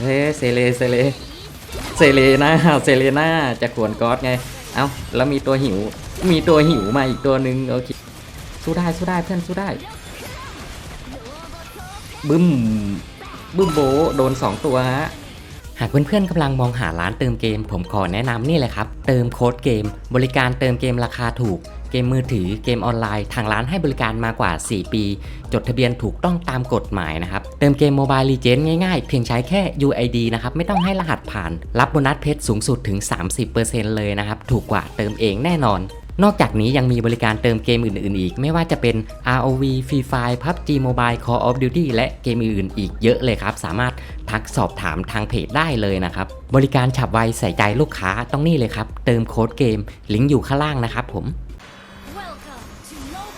เฮ้เซเลเซเลเซเลนาเซเลนาจะขวนก๊อตไง เอ้าแล้วมีตัวหิว มีตัวหิวมาอีกตัวหนึ่งโอเคสู้ได้สู้ได้เพื่อนสู้ได้ บึ้มบึ้มโบโดนสองตัวฮะหากเพื่อนๆกำลังมองหาร้านเติมเกม ผมขอแนะนำนี่เลยครับ เติมโค้ดเกม บริการเติมเกมราคาถูก กมมือถือเกมออนไลน์ ทางร้านให้บริการมากว่า 4 ปี จดทะเบียนถูกต้องตามกฎหมายนะครับ เติมเกมโมบายลีเจนง่ายๆ เพียงใช้แค่ UID นะครับ ไม่ต้องให้รหัสผ่าน รับโบนัสเพชรสูงสุดถึง 30%เลยนะครับ ถูกกว่าเติมเองแน่นอนนอกจากนี้ยังมีบริการเติมเกมอื่นๆอีก ไม่ว่าจะเป็น ROV Free Fire PUBG Mobile Call of Duty และเกมอื่นๆอีกเยอะเลยครับ สามารถทักสอบถามทางเพจได้เลยนะครับ บริการฉับไวใส่ใจลูกค้าต้องนี่เลยครับ เติมโค้ดเกม ลิงก์อยู่ข้างล่างนะครับผม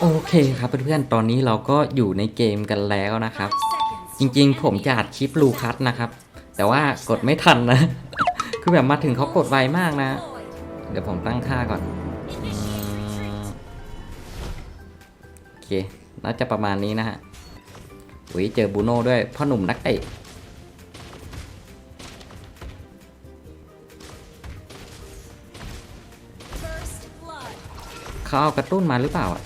โอเคครับเพื่อนๆ ตอนนี้เราก็อยู่ในเกมกันแล้วนะครับ จริงๆ ผมจะอัดคลิปลูคัสนะครับ แต่ว่ากดไม่ทันนะ คือแบบมาถึงเขากดไวมากนะ เดี๋ยวผมตั้งค่าก่อน โอเค น่าจะประมาณนี้นะฮะอุ้ยเจอบูโน่ด้วยพ่อหนุ่มนักเตะเขาเอากระตุ้นมาหรือเปล่าอะ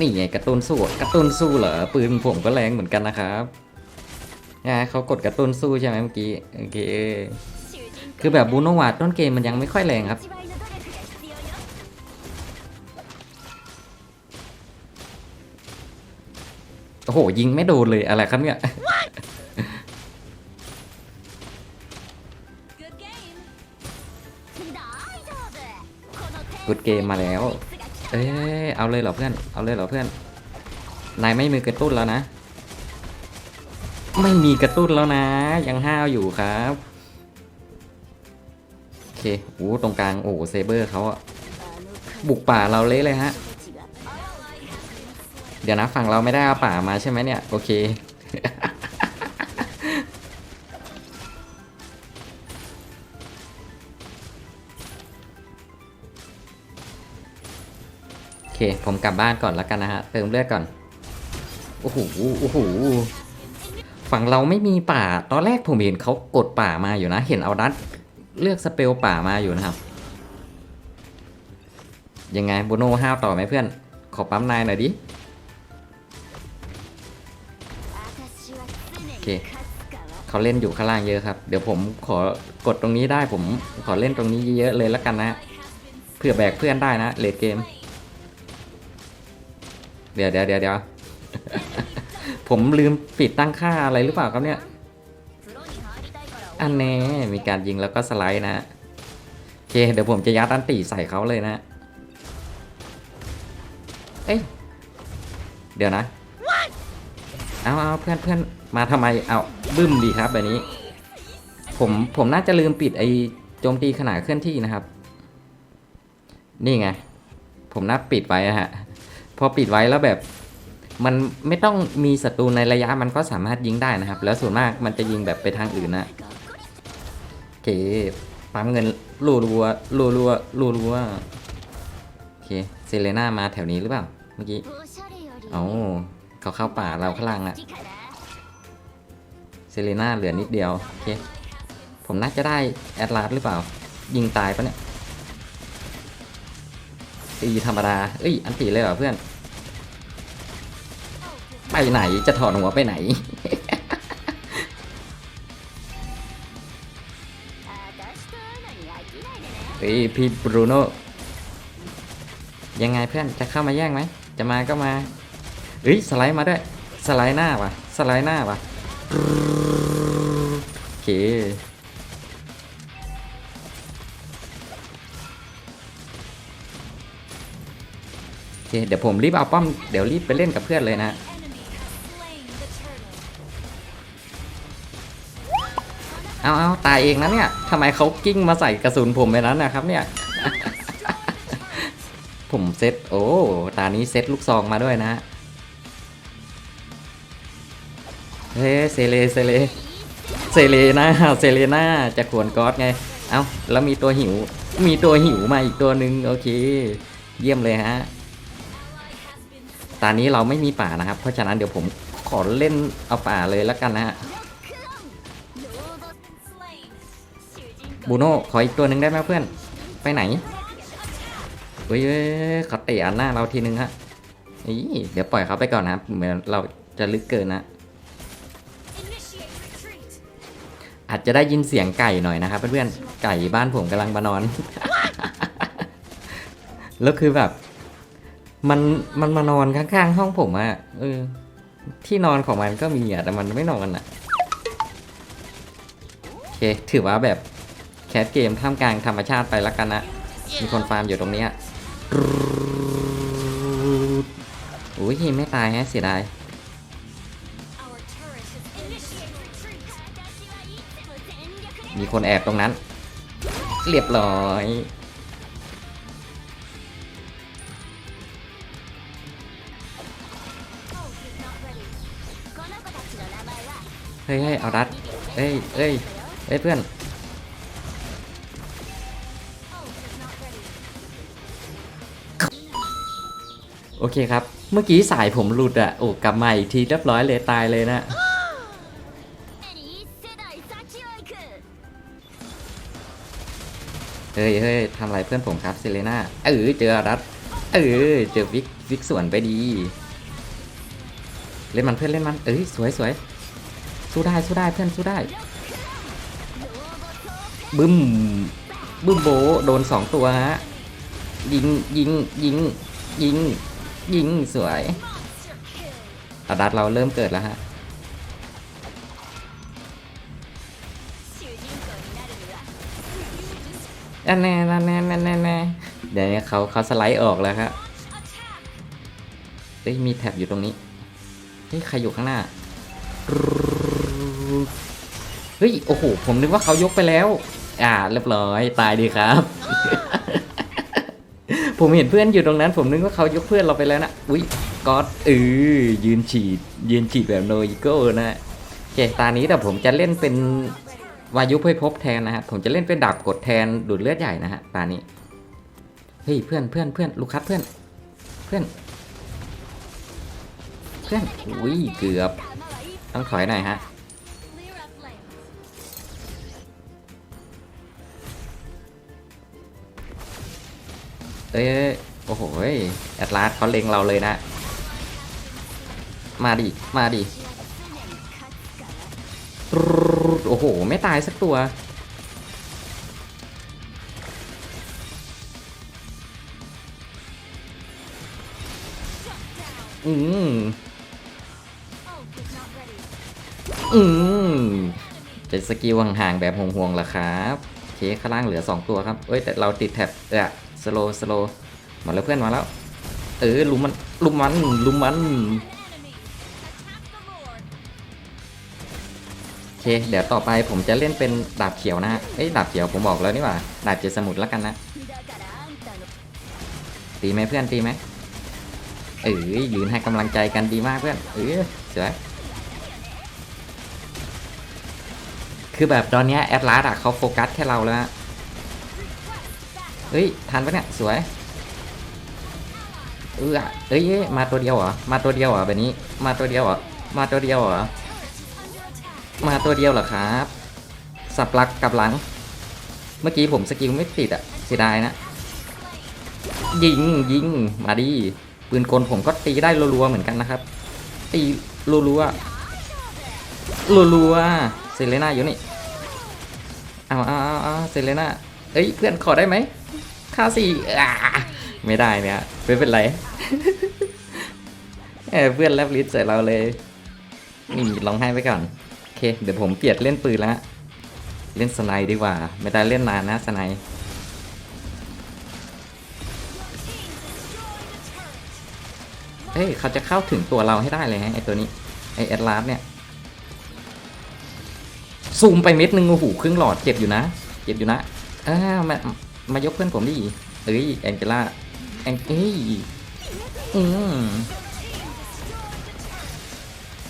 นี่ไงกระตุ้นสู้อะกระตุ้นสู้เหรอปืนผมก็แรงเหมือนกันนะครับนะเขากดกระตุ้นสู้ใช่ไหมเมื่อกี้โอเคคือแบบบูโนวาดต้นเกมมันยังไม่ค่อยแรงครับโอ้โหยิงไม่โดนเลยอะไรครับเนี่ยกุดเกมมาแล้ว เอ้ยเอาเลยเหรอเพื่อน เอาเลยเหรอเพื่อน นายไม่มีกระตุ้นแล้วนะ ไม่มีกระตุ้นแล้วนะ ยังห้าวอยู่ครับโอเคโอ้ตรงกลางโอ้เซเบอร์เขาอะบุกป่าเราเละเลยฮะ เดี๋ยวนะฝั่งเราไม่ได้เอาป่ามาใช่ไหมเนี่ย โอเค เคผมกลับบ้านก่อนแล้วกันนะฮะ เติมเลือดก่อน โอ้โห โอ้โห ฝั่งเราไม่มีป่า ตอนแรกผมเห็นเขากดป่ามาอยู่นะ เห็นเอาดัตเลือกสเปลป่ามาอยู่นะครับ ยังไงโบโน่ห้าวต่อไหมเพื่อน ขอปั๊มนายหน่อยดิ โอเคเขาเล่นอยู่ข้างล่างเยอะครับ เดี๋ยวผมขอกดตรงนี้ได้ผมขอเล่นตรงนี้เยอะๆเลยแล้วกันนะ เพื่อแบกเพื่อนได้นะเลดเกม เดี๋ยวเดี๋ยวเดี๋ยวเดี๋ยวผมลืมปิดตั้งค่าอะไรหรือเปล่าครับเนี่ย อันแน่มีการยิงแล้วก็สไลด์นะโอเค เดี๋ยวผมจะยัดอันตีใส่เขาเลยนะ เอ้ย เดี๋ยวนะ เอาเอาเพื่อนเพื่อนมาทำไม เอาบึ้มดีครับแบบนี้ ผมผมน่าจะลืมปิดไอโจมตีขนาดเคลื่อนที่นะครับ นี่ไง ผมน่าปิดไว้อะฮะ พอปิดไว้แล้วแบบมันไม่ต้องมีศัตรูในระยะมันก็สามารถยิงได้นะครับ แล้วส่วนมากมันจะยิงแบบไปทางอื่นนะโอเคปั๊มเงินรัวรัวรัวรัวรัวรัวโอเคเซเลน่ามาแถวนี้หรือเปล่าเมื่อกี้เอ้าเขาเข้าป่าเราข้างล่างอะเซเลน่าเหลือนิดเดียวโอเคผมน่าจะได้แอดลาสหรือเปล่า ยิงตายปะเนี่ยตีธรรมดาเอ้ยอันตีเลยเหรอเพื่อน ไปไหนจะถอดหัวไปไหน เฮ้ยพี่บรูโน่ยังไงเพื่อนจะเข้ามาแย่งไหม จะมาก็มาเฮ้ยสไลด์มาด้วย สไลด์หน้าว่ะ สไลด์หน้าว่ะโอเคโอเคเดี๋ยวผมรีบเอาป้อม เดี๋ยวรีบไปเล่นกับเพื่อนเลยนะ เอาเอาตายเองนะเนี่ยทำไมเขากิ้งมาใส่กระสุนผมไปนั้นนะครับเนี่ย ผมเซตโอ้ ตานี้เซตลูกซองมาด้วยนะเฮ้เซเลเซเลเซเลนาเซเลนาจะขวนก๊อตไง เอาแล้วมีตัวหิว มีตัวหิวมาอีกตัวหนึ่งโอเค เยี่ยมเลยฮะ ตอนนี้เราไม่มีป่านะครับ เพราะฉะนั้นเดี๋ยวผมขอเล่นเอาป่าเลยแล้วกันนะฮะ บูโน่ขออีกตัวหนึ่งได้ไหมเพื่อน ไปไหนเฮ้ยเขาเตะอันหน้าเราทีนึงฮะนี่เดี๋ยวปล่อยเขาไปก่อนนะเหมือนเราจะลึกเกินนะ อาจจะได้ยินเสียงไก่หน่อยนะครับเพื่อนๆ ไก่บ้านผมกำลังมานอน แล้วคือแบบ มันมันมานอนข้างๆ ห้องผมอะเออ ที่นอนของมันก็มีอะแต่มันไม่นอนอะโอเค ถือว่าแบบ แคสเกมท่ามกลางธรรมชาติไปแล้วกันนะ มีคนฟาร์มอยู่ตรงนี้ยโอ้ยไม่ตายฮะเสียดายมีคนแอบตรงนั้น เรียบร้อย เฮ้ยเฮ้ยเอาดัดเอ้ยเอ้ยเอ้ยเพื่อน โอเคครับ เมื่อกี้สายผมหลุดอะโอ้กลับมาอีกทีเรียบร้อยเลยตายเลยนะเฮ้ยเฮ้ยทำอะไรเพื่อนผมครับเซเลน่าเออเจอรัดเออเจอวิกวิกสวนไปดี เล่นมันเพื่อนเล่นมันเอ้ยสวยสวยสู้ได้สู้ได้เพื่อนสู้ได้ บึ้มบึ้มโบโดนสองตัวฮะยิงยิงยิงยิง ยิงสวยอาดัดเราเริ่มเกิดแล้วฮะอันแน่อันแน่อันแน่อันแน่เดี๋ยวนี้เขาเขาสไลด์ออกแล้วครับเฮ้ยมีแท็บอยู่ตรงนี้ เฮ้ยใครอยู่ข้างหน้า เฮ้ย โอ้โห ผมนึกว่าเขายกไปแล้ว อ่า เรียบร้อย ตายดีครับ ผมเห็นเพื่อนอยู่ตรงนั้น ผมนึกว่าเขายกเพื่อนเราไปแล้วนะอุ้ยก็อดเออยืนฉีด ยืนฉีดแบบโนอิโก้นะเคตานี้แต่ผมจะเล่นเป็นวายุเพื่อพบแทนนะฮะผมจะเล่นเป็นดาบกดแทนดูดเลือดใหญ่นะฮะตานี้เฮ้ยเพื่อนเพื่อนเพื่อนลูกคัสเพื่อนเพื่อน เพื่อนอุ้ยเกือบต้องถอยหน่อยฮะ เอ้ยโอ้โหแอดลาสเขาเล็งเราเลยนะ มาดิ มาดิ โอ้โห ไม่ตายสักตัว อืมอืมเป็นสกิลห่างๆแบบห่วงๆเหรอครับ เคข้างล่างเหลือ 2 ตัวครับ เอ้ย แต่เราติดแท็บเออ สโลสโลมาแล้วเพื่อนมาแล้ว เออลุมมันลุมมันลุมมันโอเคเดี๋ยวต่อไปผมจะเล่นเป็นดาบเขียวนะฮะเอ้ยดาบเขียวผมบอกแล้วนี่หว่าดาบเจดสมุดแล้วกันนะตีไหมเพื่อนตีไหมเออยืนให้กำลังใจกันดีมากเพื่อนเออสวยคือแบบตอนนี้แอดลาสอะเขาโฟกัสแค่เราแล้วฮะ เฮ้ยทันปะเนี่ยสวยเออเอ้ยมาตัวเดียวเหรอมาตัวเดียวเหรอแบบนี้มาตัวเดียวเหรอมาตัวเดียวเหรอมาตัวเดียวเหรอครับ สับหลักกับหลัง เมื่อกี้ผมสกิลไม่ติดอะเสียดายนะยิงยิงมาดิปืนกลผมก็ตีได้รัวๆเหมือนกันนะครับ ตีรัวๆรัวๆเซเลน่าอยู่นี่เอาเอาเอาเอาเซเลน่าเอ้ยเพื่อนขอได้ไหม ค่าสี่ไม่ได้เนี่ยไม่เป็นไรเออเพื่อนแลบลิสใส่เราเลยนี่ร้องไห้ไปก่อนโอเค เดี๋ยวผมเปลี่ยนเล่นปืนล้วเล่นสไนด์ดีกว่า ไม่ได้เล่นนานนะสไนด์เฮ้ยเขาจะเข้าถึงตัวเราให้ได้เลยฮะไอตัวนี้ไอแอดลาสเนี่ยซูมไปเม็ดนึงโอ้โหครึ่งหลอดเจ็บอยู่นะ เจ็บอยู่นะอ้าวมา มายกเพื่อนผมดิเอ้ยแองเจล่าแองเอ้ยอืม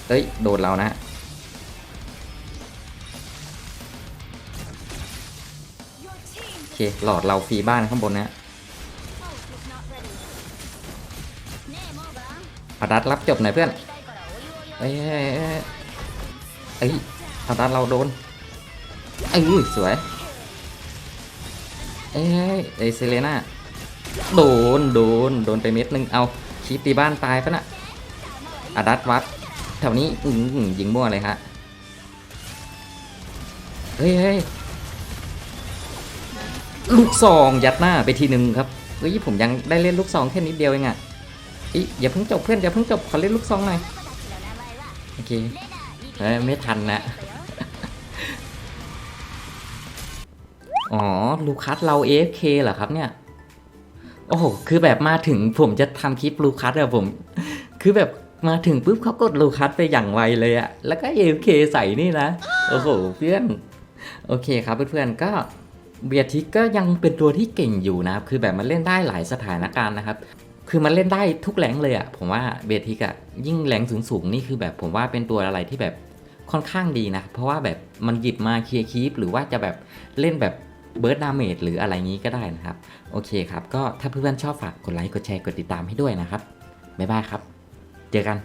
เอ้ย โดนเรานะโอเค หลอดเราฟรีบ้านข้างบนนะเอาดัดรับจบหน่อยเพื่อน เอ้ยเอ้ยเอ้ยเอ้ยเอาดัดเราโดนเอ้ยสวย เอ้ยเอเซเลน่าโดนโดนโดนไปเม็ดหนึ่งเอาคีตีบ้านตายปะน่ะอาดัดวัดแถวนี้อื้อหือยิงมั่วเลยฮะเฮ้ยเฮ้ยลูกซองยัดหน้าไปทีหนึ่งครับเฮ้ยผมยังได้เล่นลูกซองแค่นิดเดียวเองอะอีอย่าเพิ่งจบเพื่อนอย่าเพิ่งจบขอเล่นลูกซองหน่อยโอเคเอ้ยไม่ทันนะ อ๋อ ลูคัสเรา AFK เหรอครับเนี่ย โอ้โห คือแบบมาถึงผมจะทำคลิปลูคัสอะผม คือแบบมาถึงปุ๊บเขากดลูคัสไปอย่างไวเลยอะแล้วก็ AFK ใส่นี่นะ โอ้โห เพื่อน โอเคครับเพื่อนๆ ก็เบียร์ทิกก็ยังเป็นตัวที่เก่งอยู่นะครับ คือแบบมันเล่นได้หลายสถานการณ์นะครับ คือมันเล่นได้ทุกแรงเลยอะผมว่าเบียร์ทิกอะยิ่งแรงสูงๆ นี่คือแบบผมว่าเป็นตัวอะไรที่แบบค่อนข้างดีนะ เพราะว่าแบบมันหยิบมาเคลียร์คีปหรือว่าจะแบบเล่นแบบ เบิร์ดดาเมจหรืออะไรงี้ก็ได้นะครับ โอเคครับ ก็ถ้าเพื่อนๆชอบฝากกดไลค์กดแชร์กดติดตามให้ด้วยนะครับ บ๊ายบายครับ เจอกัน